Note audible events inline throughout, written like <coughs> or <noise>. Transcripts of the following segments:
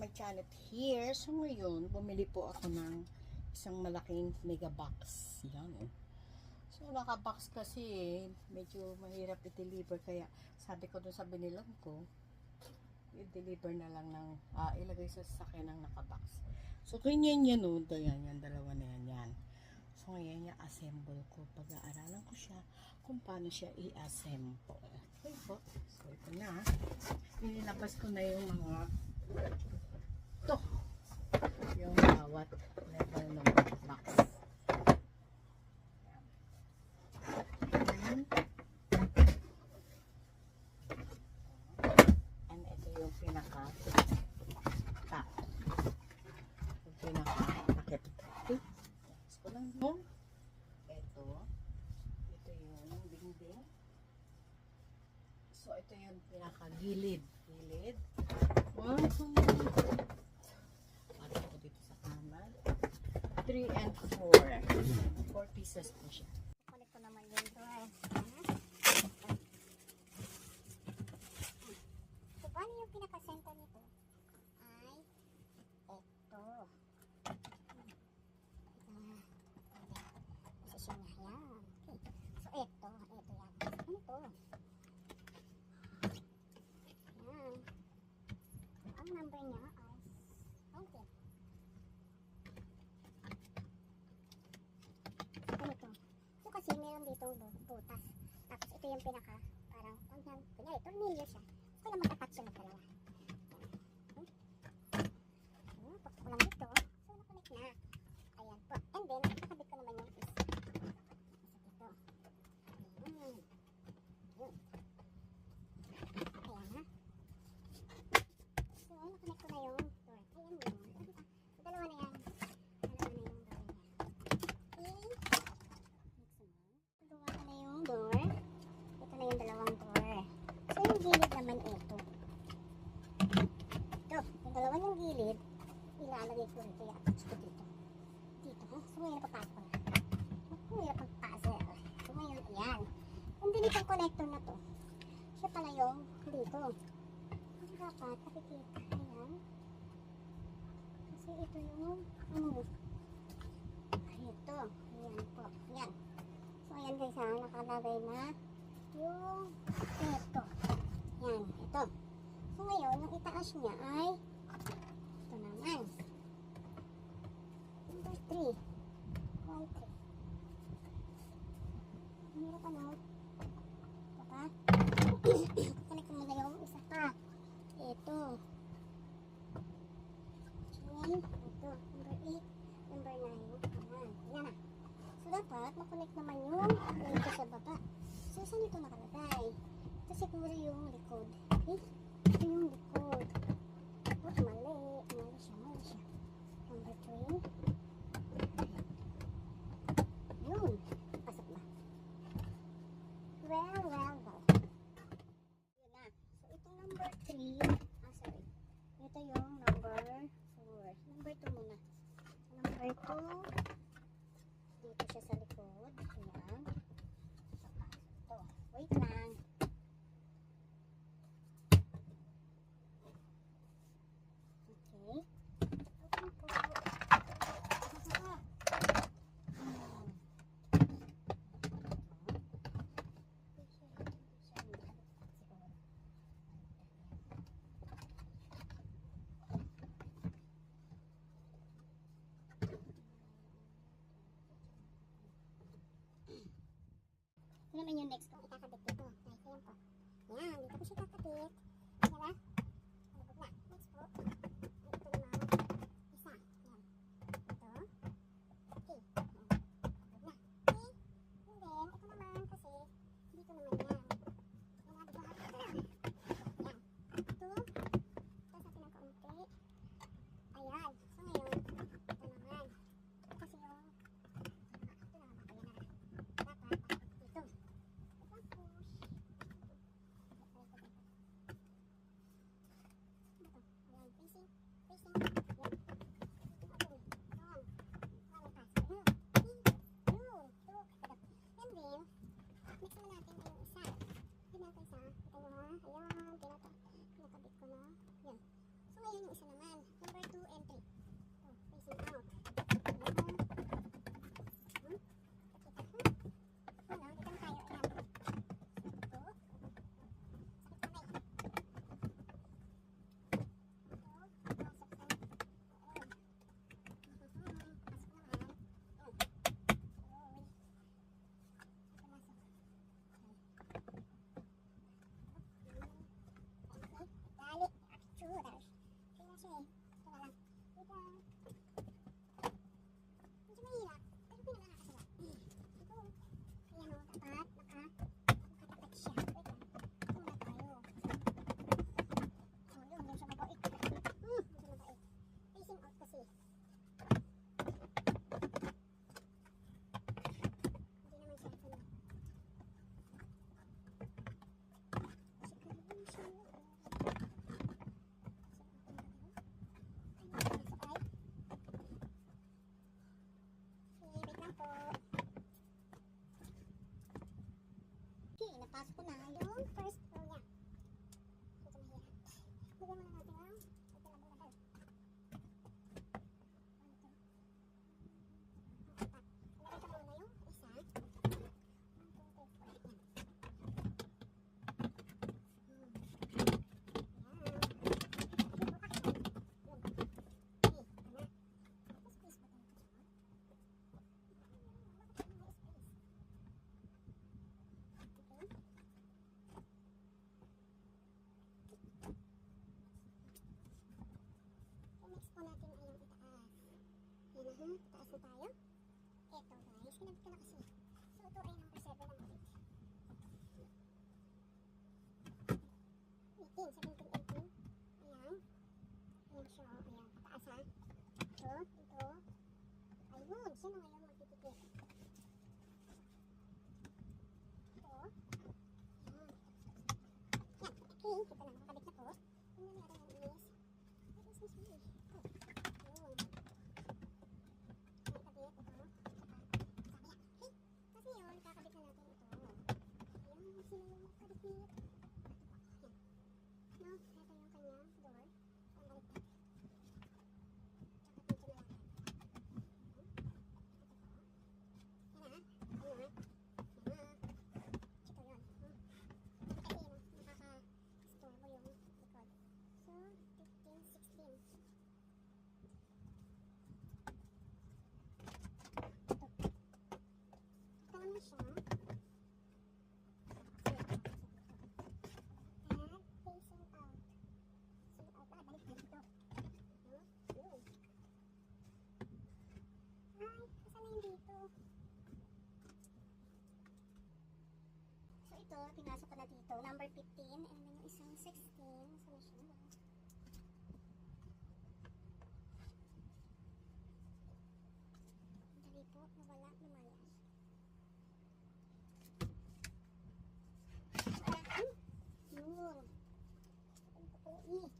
my channel here. So ngayon, bumili po ako ng isang malaking mega box. Yan. So naka-box kasi eh, medyo mahirap i-deliver kaya sabi ko doon sa binilang ko, i-deliver na lang ng, ah, ilagay sa sasakyan ng naka-box. So ganyan yan oh, yan, yan, dalawa na yan, yan. So ngayon yung assemble ko, pag-aaralan ko siya kung paano siya i-assemble. Okay po, so ito na. Nilabas ko na yung mga yung bawat level ng box. And ito yung pinaka top. Yung pinaka takip. Tapos ko lang yung ito. Ito yung dingding. So, ito yung pinaka gilid. Gilid. One, two, Para 3 and 4. 4 pieces po siya. Kulit ko naman yun to eh. Ah. So, paano yung pinaka-center nito? Bu- butas. Tapos ito yung pinaka, parang, pag yan, kunyari, tornilyo siya. So kailangan mag-attach siya ng dalawa. Hmm? So, pakpak ko lang dito. So, nakonect na. Ayan po. And then, nakabit ko naman yung is. Isa dito. Ayan. Yun. Ayan ha. So, nakonect ko na yung door. Ayan yun. So, dalawa na yan. Dalawa na yung door niya. Okay. Gawa ko na yung door. Ito na yung dalawang door. So, yung gilid naman ito. Ito, yung dalawang yung gilid, ilalagay ko rito. I-attach ko dito. Dito, ha? So, ngayon napapasok ko na. Naku, hirap magpasok. So, ngayon, ayan. Yung dinitong connector na to, siya pala yung dito. Ang dapat, nakikita. Ayan. Kasi ito yung, ano, ito. Ayan po. Ayan. So, ayan guys ha. Nakalagay na yung ito. Yan. Ito. So, ngayon, yung itaas niya ay ito naman. Number 3. Why 3? Mahirap ano? Ito pa. <coughs> Kukunik ko muna yung isa pa. Ito. Okay. Ito. Number 8. Number 9. Ayan. Ayan na. So, dapat makonect naman yung dito sa baba. So, saan ito nakalagay? Ito siguro yung likod. Okay? Ito yung likod. Oh, mali. Mali siya. Mali siya. Number 3. Yun. Pasok ba? Well, well, well. Yun na. So, itong number 3. Ah, sorry. Ito yung number 4. Number 2 muna. Number 2. Dito siya sa likod. Ayan. Ito. Wait lang. Okay. Open po. Hmm. Naman yung next ko. Ikakabit dito. Ay, ayan po. Ayan, dito ko siya kakabit. Diba? Alabog na. Next po. Ay, ito naman. Isa. Ayan. Ito. Okay. Ayan. Alabog na. Okay. And then, ito naman kasi, dito naman yan. Ayan, diba? Ayan. Ito. Tapos natin ng kaunti. Ayan. So, ngayon, ito naman. Ito kasi yung, ito naman. Ayan na. Dapat, dito. Ayan, magiging kaso tayo. Ito guys, kinabit ko na kasi. So ito ay number 7 ng 8. 18, 17, 18. Ayan. Ayan siya. Ayan, pataas ha. Ito, ito. Ayun, sino ngayon? dito, pinasok ko na dito, number 15, and then yung isang 16, saan na siya? Dali po, nawala, lumaya. So, ayan, yun. Ito po, eh.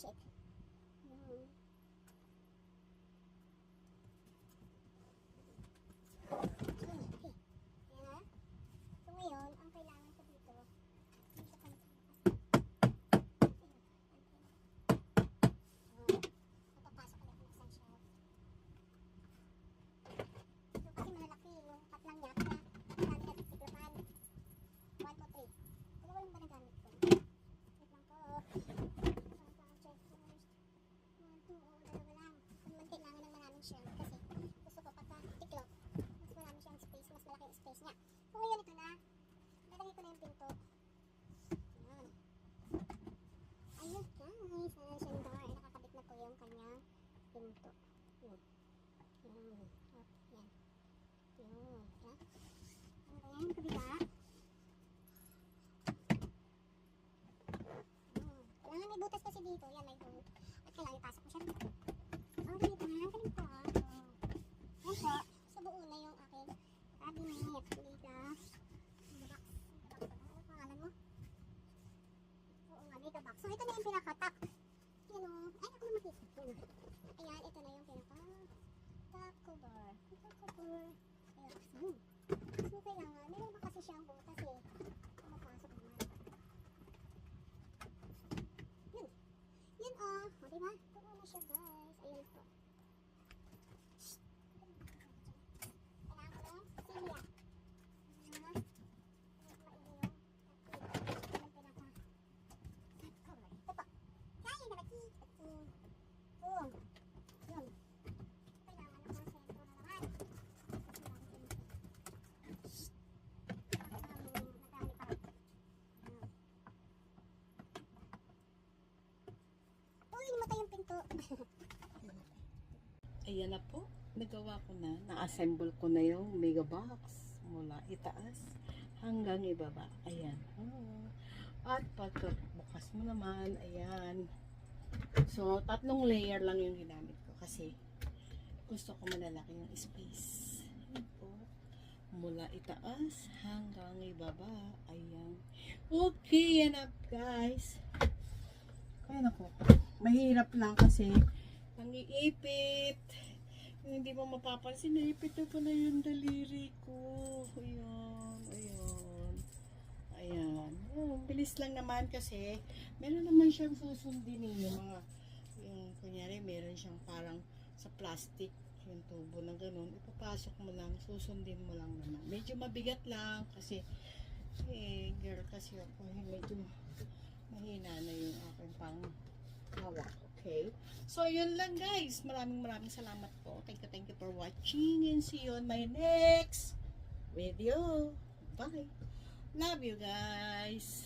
chick. akong kabila. Ayan. May butas kasi dito. Yan, may hole. At kailangan ipasok mo siya dito. Diba? Tuwa na siya guys. Ayun po. Shh. Kailangan ko ng silya. Ha? Maili yung tapit. Yung pinaka top cover. Ito po. Kaya na baki. Baki. Boom. Yun. Kailangan ng mga sentro na naman. Kasi lagi sentro. Shh. Madami, madami pa rin. Ayan. Uy, namatay yung pinto. Ayan na po. Nagawa ko na. Na-assemble ko na yung mega box. Mula itaas hanggang ibaba. Ayan. Oh. At pagbukas mo naman, ayan. So, tatlong layer lang yung ginamit ko kasi gusto ko malalaki yung space. Ayan po. Mula itaas hanggang ibaba. Ayan. Okay, yan up guys. Ayan ako. Mahirap lang kasi nangiipit. Hindi mo mapapansin, naipit na pala yung daliri ko. Ayan, ayan. Ayan. Oh, bilis lang naman kasi meron naman siyang susundin eh, yung mga yung kunyari meron siyang parang sa plastic yung tubo na ganun, ipapasok mo lang, susundin mo lang naman. Medyo mabigat lang kasi eh, girl kasi ako, eh, medyo mahina na yung aking pang hawak. Okay? So, yun lang guys. Maraming maraming salamat po. Thank you, thank you for watching and see you on my next video. Bye! Love you guys!